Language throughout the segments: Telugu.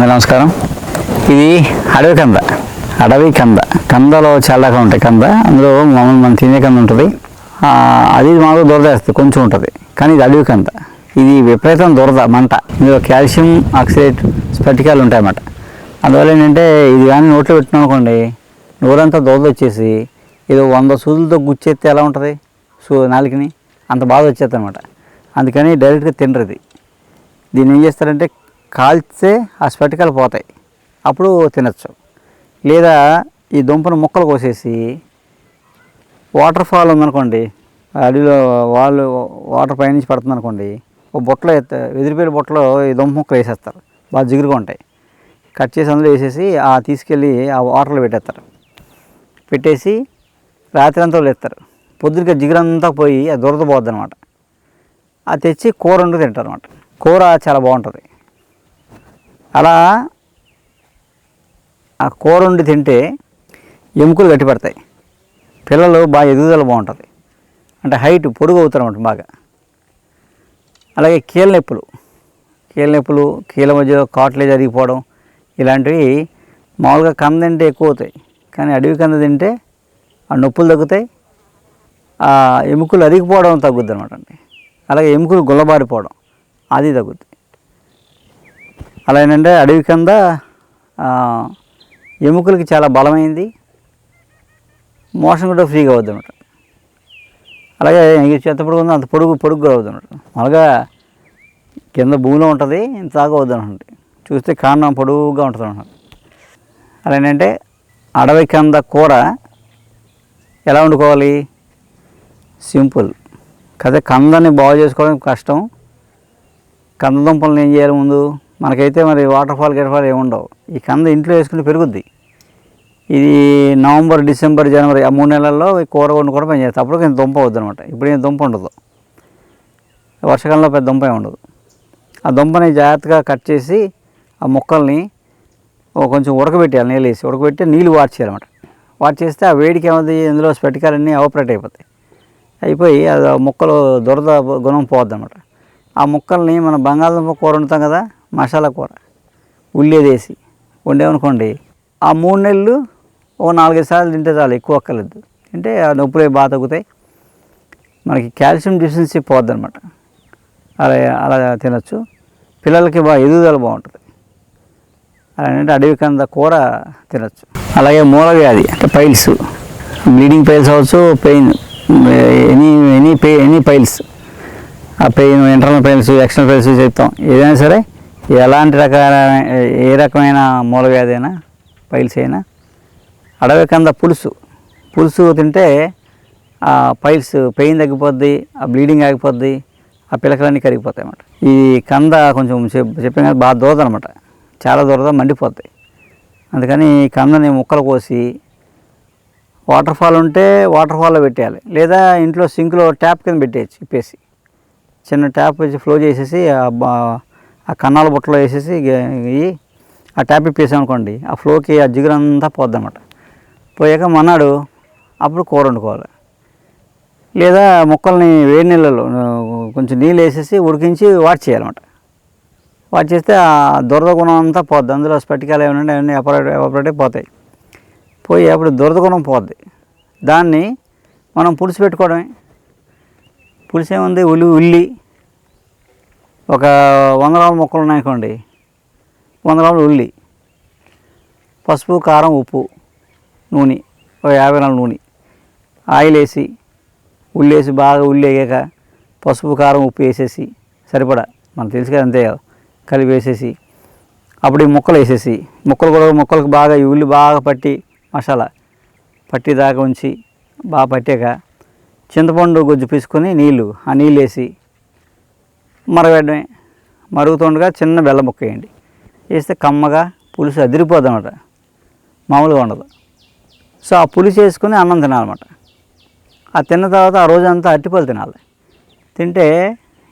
నమస్కారం. ఇది అడవి కంద. అడవి కంద. కందలో చాలా ఉంటాయి. కంద అందులో మామూలు మనం తినే కంద ఉంటుంది. అది మామూలుగా దొరదేస్తుంది కొంచెం ఉంటుంది. కానీ ఇది అడవి కంద. ఇది విపరీతం దొరద మంట. ఇందులో కాల్షియం ఆక్సిడేట్ స్ఫటికాలు ఉంటాయన్నమాట. అందువల్ల ఏంటంటే ఇది కానీ నోట్లో పెట్టినాం అనుకోండి నోరంతా దొరద వచ్చేసి ఏదో వంద సూదులతో గుచ్చేస్తే ఎలా ఉంటుంది? సూ నాలుకని అంత బాధ వచ్చేస్తుంది అనమాట అందుకని డైరెక్ట్గా తినరు ఇది. దీన్ని ఏం చేస్తారంటే కాల్చితే ఆ స్ఫటికాలు పోతాయి. అప్పుడు తినచ్చు. లేదా ఈ దుంపను ముక్కలు కోసేసి వాటర్ ఫాల్ ఉందనుకోండి అడవిలో వాళ్ళు వాటర్ పైనుంచి పడుతుంది అనుకోండి ఒక బుట్టలో ఎత్త వెదిరిపోయిన బుట్టలో ఈ దుంప ముక్కలు వేసేస్తారు. బాగా జిగురుగా ఉంటాయి. కట్ చేసి అందులో వేసేసి ఆ తీసుకెళ్ళి ఆ వాటర్లో పెట్టేస్తారు. పెట్టేసి రాత్రి అంతా లేస్తారు పొద్దునకి జిగురంతా పోయి అది దొరద పోద్ది అనమాట అది తెచ్చి కూర వండు తింటారు అనమాట కూర చాలా బాగుంటుంది. అలా ఆ కూర వండి తింటే ఎముకలు గట్టిపడతాయి. పిల్లలు బాగా ఎదుగుదల బాగుంటుంది. అంటే హైట్ పొడుగు అవుతారు అనమాట బాగా. అలాగే కీళ్ళ నొప్పులు. కీళ్ళ నొప్పులు కీళ్ళ మధ్యలో కాట్లే జరిగిపోవడం ఇలాంటివి మామూలుగా కంద తింటే ఎక్కువ అవుతాయి కానీ అడవి కంద తింటే ఆ నొప్పులు తగ్గుతాయి. ఆ ఎముకలు అరిగిపోవడం తగ్గుద్ది అనమాట అండి. అలాగే ఎముకలు గుల్లబారిపోవడం అది తగ్గుద్ది. అలా ఏంటంటే అడవి కింద ఎముకలకి చాలా బలమైంది. మోషన్ కూడా ఫ్రీగా అవుద్ది అనమాట అలాగే ఈ చెత్త పొడుగు ఉందో అంత పొడుగు పొడుగుగా అవుద్ది అనమాట అలాగా కింద భూమిలో ఉంటుంది ఇంత దాకా అవుద్ది అనమాట చూస్తే కాండం పొడుగుగా ఉంటుంది అనమాట అలా ఏంటంటే అడవి కింద కూర ఎలా వండుకోవాలి? సింపుల్. కదా కందని బాగు చేసుకోవడం కష్టం. కంద దుంపలను ఏం చేయాలి ముందు? మనకైతే మరి వాటర్ ఫాల్ గెట్ ఏముండవు ఈ కంద ఇంట్లో వేసుకుంటే పెరుగుద్ది. ఇది నవంబర్ డిసెంబర్ జనవరి ఆ మూడు నెలల్లో ఈ కూర వండుకోవడం పని చేస్తాం అప్పుడు కొంచెం దుంప అవుద్ది అనమాట ఇప్పుడు ఏం దుంప ఉండదు. వర్షకాలంలో పెద్ద దుంప ఉండదు. ఆ దుంపని జాగ్రత్తగా కట్ చేసి ఆ ముక్కల్ని కొంచెం ఉడకబెట్టాలి నీళ్ళు వేసి. ఉడకబెట్టి నీళ్ళు వాట్ చేయాలన్నమాట. వాట్ చేస్తే ఆ వేడికి ఏమవుతుంది ఇందులో స్పెటికాలన్నీ ఆపరేట్ అయిపోతాయి. అయిపోయి అది ఆ దురద గుణం పోద్ది అనమాట ఆ మొక్కల్ని మన బంగాళదుంప కూర వండుతాం కదా మసాలా కూర ఉల్లేదేసి వండామనుకోండి వండేమనుకోండి ఆ మూడు నెలలు ఓ నాలుగైదు సార్లు తింటే చాలు ఎక్కువ అక్కర్లేదు. తింటే ఆ నొప్పులు అవి బాగా తగ్గుతాయి. మనకి కాల్షియం డిఫిషియన్సీ పోద్ది అనమాట అలా అలా తినచ్చు. పిల్లలకి బాగా ఎదుగుదల బాగుంటుంది. అలాంటి అడవి కంద కూర తినచ్చు. అలాగే మూల వ్యాధి అంటే పైల్స్. బ్లీడింగ్ పైల్స్ అవ్వచ్చు pain any any పెయి any piles. ఆ pain internal piles external piles చెప్తాం. ఏదైనా సరే ఎలాంటి రకాల ఏ రకమైన మూల వ్యాధి అయినా పైల్స్ అయినా అడవి కంద పులుసు. పులుసు తింటే ఆ పైల్స్ పెయిన్ తగ్గిపోద్ది ఆ బ్లీడింగ్ ఆగిపోద్ది ఆ పిలకలన్నీ కరిగిపోతాయి అన్నమాట. ఈ కంద కొంచెం చెప్- కదా బాగా దూరద అనమాట చాలా దూరద మండిపోతాయి అందుకని ఈ కందని ముక్కలు కోసి వాటర్ ఫాల్ ఉంటే వాటర్ ఫాల్లో పెట్టేయాలి. లేదా ఇంట్లో సింక్లో ట్యాప్ కింద పెట్టేయచ్చు ఇప్పేసి. చిన్న ట్యాప్ వచ్చి ఫ్లో చేసేసి ఆ కన్నాల బుట్టలో వేసేసి ఇవి ఆ ట్యాప్ ఇప్పేసాం అనుకోండి ఆ ఫ్లోకి ఆ జిగురంతా పోద్ది అనమాట పోయాక మన్నాడు అప్పుడు కూర వండుకోవాలి. లేదా ముక్కల్ని వేడి నీళ్ళలో కొంచెం నీళ్ళు వేసేసి ఉడికించి వాట్ చేయాలన్నమాట. వాట్ చేస్తే ఆ దురద గుణం అంతా పోద్ది. అందులో స్పటికాలు ఏమైనా అవన్నీ ఎపరేట్ ఎపరేటే పోతాయి. పోయి అప్పుడు దురద గుణం పోద్ది. దాన్ని మనం పులుసు పెట్టుకోవడమే. పులుసు ఏముంది? ఉల్లి ఉల్లి ఒక వంద గ్రాముల ముక్కలు ఉన్నాయనుకోండి. వంద గ్రాములు ఉల్లి పసుపు కారం ఉప్పు నూనె ఒక యాభై గ్రాముల నూనె ఆయిల్ వేసి ఉల్లి వేసి బాగా ఉల్లి వేయక పసుపు కారం ఉప్పు వేసేసి సరిపడా. మనకు తెలుసు కదా అంతే కలిపి వేసేసి అప్పుడు ఈ ముక్కలు వేసేసి ముక్కలు కూడా ముక్కలకు బాగా ఈ ఉల్లి బాగా పట్టి మసాలా పట్టి దాకా ఉంచి బాగా పట్టాక చింతపండు గుజ్జు పీసుకొని నీళ్ళు ఆ నీళ్ళు వేసి మరగడమే మరుగుతుండగా చిన్న బెల్లం ముక్క వేయండి. వేస్తే కమ్మగా పులుసు అదిరిపోద్ది అనమాట మామూలుగా ఉండదు. సో ఆ పులుసు వేసుకుని అన్నం తినాలన్నమాట. ఆ తిన్న తర్వాత ఆ రోజంతా అరటిపళ్ళు తినాలి. తింటే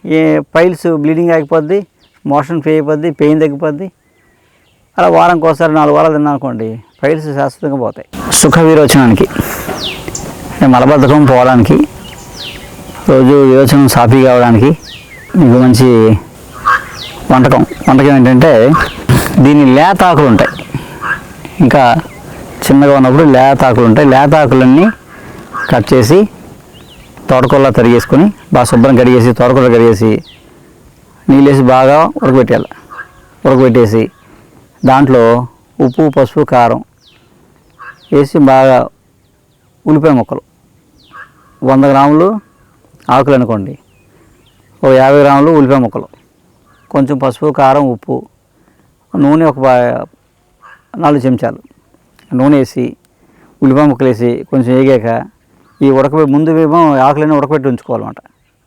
ఏ పైల్స్ బ్లీడింగ్ ఆగిపోద్ది మోషన్ ఫ్రీ అయిపోద్ది పెయిన్ తగ్గిపోద్ది. అలా వారంకి ఒకసారి నాలుగు వారాలు తిన్నానుకోండి ఫైల్స్ శాశ్వతంగా పోతాయి. సుఖ విరోచనానికి మలబద్ధకం పోవడానికి రోజు విరోచనం సాఫీ కావడానికి మీకు మంచి వంటకం. వంటకం ఏంటంటే దీని లేత ఆకులు ఉంటాయి. ఇంకా చిన్నగా ఉన్నప్పుడు లేత ఆకులు ఉంటాయి. లేత ఆకులన్నీ కట్ చేసి తోటకూరలా తరిగేసుకొని బాగా శుభ్రం కడిగేసి తోటకూర కడిగేసి నీళ్ళేసి బాగా ఉడకబెట్టాలి ఉడకబెట్టేసి దాంట్లో ఉప్పు పసుపు కారం వేసి బాగా ఉల్లిపాయ ముక్కలు. వంద గ్రాములు ఆకులు అనుకోండి. ఓ యాభై గ్రాములు ఉల్లిపాయ ముక్కలు. కొంచెం పసుపు కారం ఉప్పు నూనె ఒక నాలుగు చెంచాలు. నూనె వేసి ఉల్లిపాయ ముక్కలు వేసి కొంచెం వేగాక ఈ ఉడకబెట్టి ముందు ఏమో ఆకులన్నీ ఉడకబెట్టి ఉంచుకోవాలన్నమాట.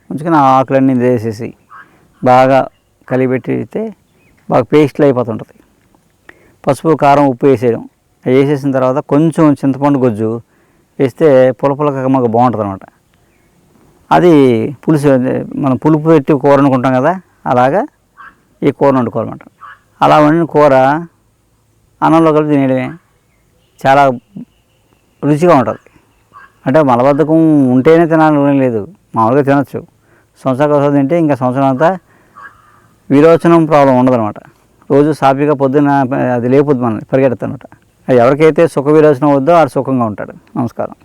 ఉంచుకొని ఆ ఆకులన్నీ వేసేసి బాగా కలిపెట్టితే బాగా పేస్ట్లు అయిపోతుంటుంది. పసుపు కారం ఉప్పు వేసేయడం. వేసేసిన తర్వాత కొంచెం చింతపండు గొజ్జు వేస్తే పులపులక మాకు బాగుంటుంది అనమాట అది పులుసు మనం పులుపు పెట్టి కూర అనుకుంటాం కదా అలాగా ఈ కూర వండుకోవాలన్నమాట. అలా వండిన కూర అన్నంలో కలిపి తినేయడమే చాలా రుచిగా ఉంటుంది. అంటే మలబద్ధకం ఉంటేనే తినాలని లేదు మామూలుగా తినచ్చు. సంవత్సరానికి ఒకసారి తింటే ఇంకా సంవత్సరం అంతా విరోచనం ప్రాబ్లం ఉండదన్నమాట. రోజు సాఫీగా పొద్దున్న అది లేపుద్ది మనల్ని పరిగెడతానమాట ఎవరికైతే సుఖ విరోచనం వద్దో ఆడు సుఖంగా ఉంటాడు. నమస్కారం.